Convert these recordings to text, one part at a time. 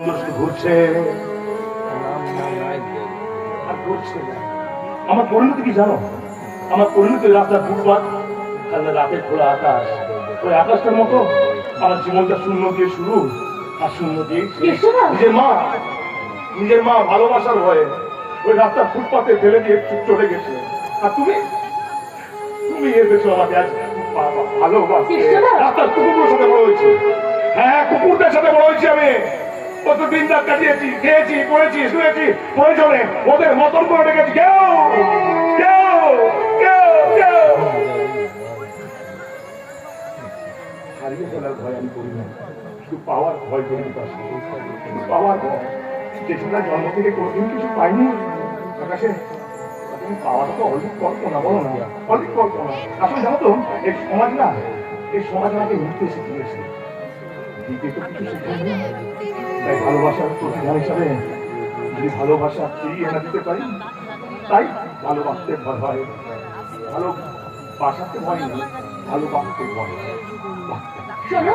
মানুষ ঘুরছে। আর ঘুরছে আমার পরিণতি কি জানো? আমার পরিণতি রাস্তার ফুটপাত আর রাতের খোলা আকাশ। ওই আকাশটার মতো আমার জীবনটা শূন্য দিয়ে শুরু আর শূন্য দিয়ে নিজের মা নিজের মা ভালোবাসার ভয়ে ওই রাস্তার ফুটপাতে ফেলে দিয়ে চুপ চলে গেছে। আর তুমি? তুমি এসেছ আমাকে আজ কেশবরাও। রাস্তার কুকুরের সাথে বড় হয়েছে। হ্যাঁ কুকুরদের সাথে বড় হয়েছি আমি। কতদিন রাত কাটিয়েছি, খেয়েছি, পড়েছি, শুয়েছি প্রয়োজনে ওদের মতন করে রেখেছি কেউ কেউ কেউ কেউ। হারিয়ে ফেলার ভয় আমি করি না। শুধু পাওয়ার ভয় করি পাওয়ার ভয়। জন্ম থেকে কিছু পাইনি। আকাশে পাওয়াটা তো অনেক কল্পনা, বলো না। অনেক কল্পনা। আসলে জানো তো, এই সমাজ না, এই সমাজ আমাকে নিতে শিখিয়েছে। তাই ভালোবাসার প্রতিভা হিসাবে যদি ভালোবাসা ফিরিয়ে এনে দিতে পারি তাই ভালোবাসতে ভয় হয়। ভালো বাসাতে ভয় নেই ভালোবাসতে ভয় শোনো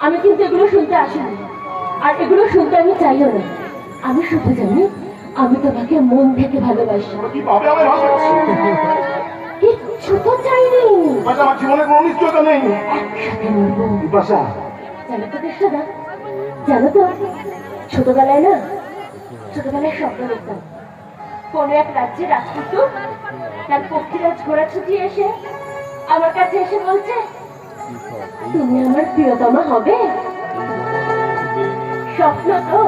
আমি কিন্তু এগুলো শুনতে আসিনি আর এগুলো শুনতে আমি চাইও না। আমি শুধু জানি আমি তোমাকে মন থেকে ভালোবাসি। কিচ্ছু তো চাইনি। আমার জীবনে কোনো নিশ্চয়তা নেই। একসাথে মরবো। জানো তো? ছোটবেলায় না, ছোটবেলায় স্বপ্ন দেখতাম। কোন এক রাজ্যে রাজপুত্র তার পক্ষীরাজ ঘোড়া ছুটিয়ে এসে আমার কাছে এসে বলছে, তুমি আমার প্রিয়তমা হবে? স্বপ্ন তো,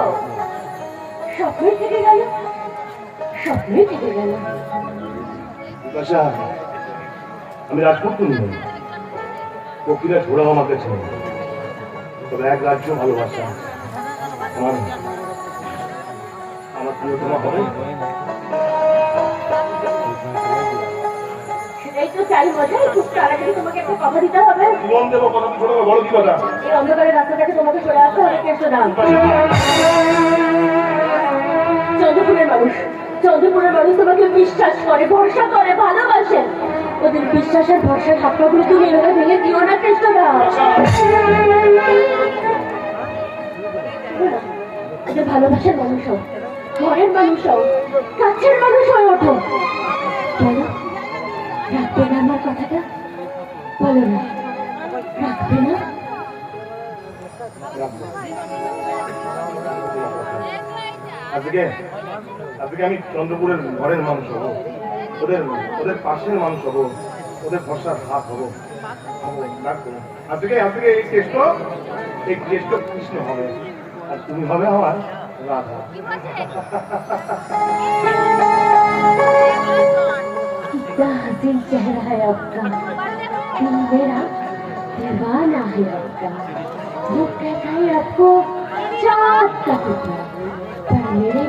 স্বপ্নই থেকে গেল, স্বপ্নই থেকে গেল। আমি রাজপুত্র নই। পক্ষীরা ঝোড়াও আমার কাছে নেই। তবে এক রাজ্য ভালোবাসা। আমার আমার প্রিয়তমা হবে সেটাই তো চাই মজা খুব তাড়াতাড়ি তোমাকে একটা কথা দিতে হবে। জীবন দেবো কথা ছোট বড় কি কথা? এই অন্ধকারের রাস্তাটাকে তোমাকে সরে আসতে হবে কৃষ্ণদাম চন্দ্রপুরের মানুষ চন্দ্রপুরের মানুষ তোমাকে বিশ্বাস করে ভরসা করে ভালোবাসে। ওদের বিশ্বাসের ভরসার হাতগুলো তুমি এভাবে ভেঙে দিও না ওদের ভালোবাসার মানুষ হও, ঘরের মানুষ হও, কাছের মানুষ হয়ে ওঠো। রাখবে না আমার কথাটা? বলো না, রাখবে না? আজকে আজকে আমি চন্দ্রপুরের ঘরের মানুষ হব। ওদের ওদের পাশের মানুষ হবো ওদের ভরসার হাত হবো হবো, রাখবো। আজকে আজকে এই কেষ্ট এই কেষ্ট কৃষ্ণ হবে আর তুমি হবে আমার রাধা कितना हसीन चेहरा है आपका दिल मेरा दीवाना है आपका वो कहता है आपको चांद का टुकड़ा पर मेरे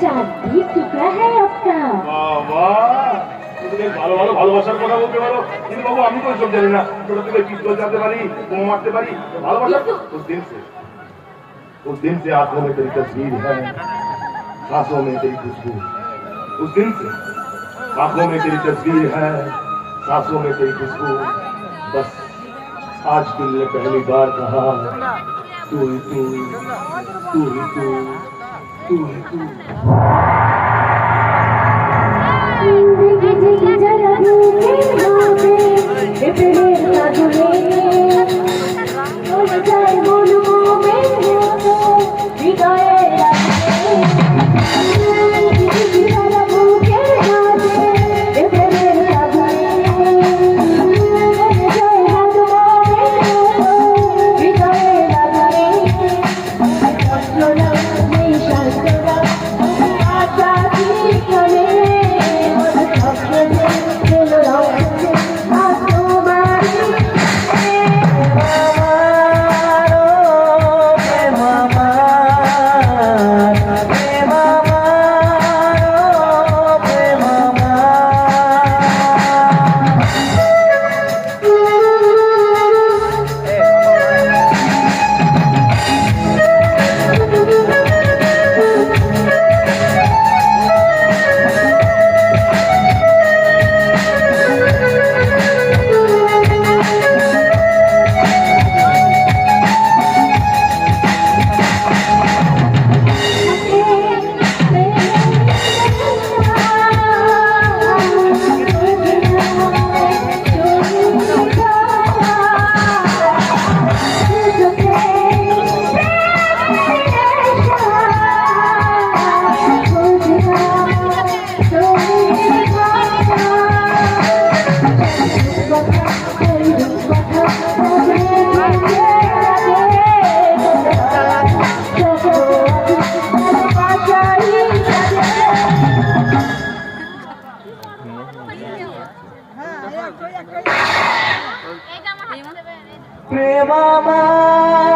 लिए चांदी टुकड़ा है आपका বাবা তুমি ভালো ভালো ভালোবাসার কথা বলতে পারো কিন্তু বাবু আমি তো সব জানি না ছোট থেকে পিস্তল চালাতে পারি বোমা মারতে পারি ভালোবাসা उस दिन से उस दिन से आंखों में तेरी तस्वीर है सांसों में तेरी खुशबू उस दिन से आंखों में तेरी तस्वीर है सांसों में तेरी खुशबू बस आज दिल ने पहली बार कहा तू ही तू तू ही तू Arthur. প্রেম আমার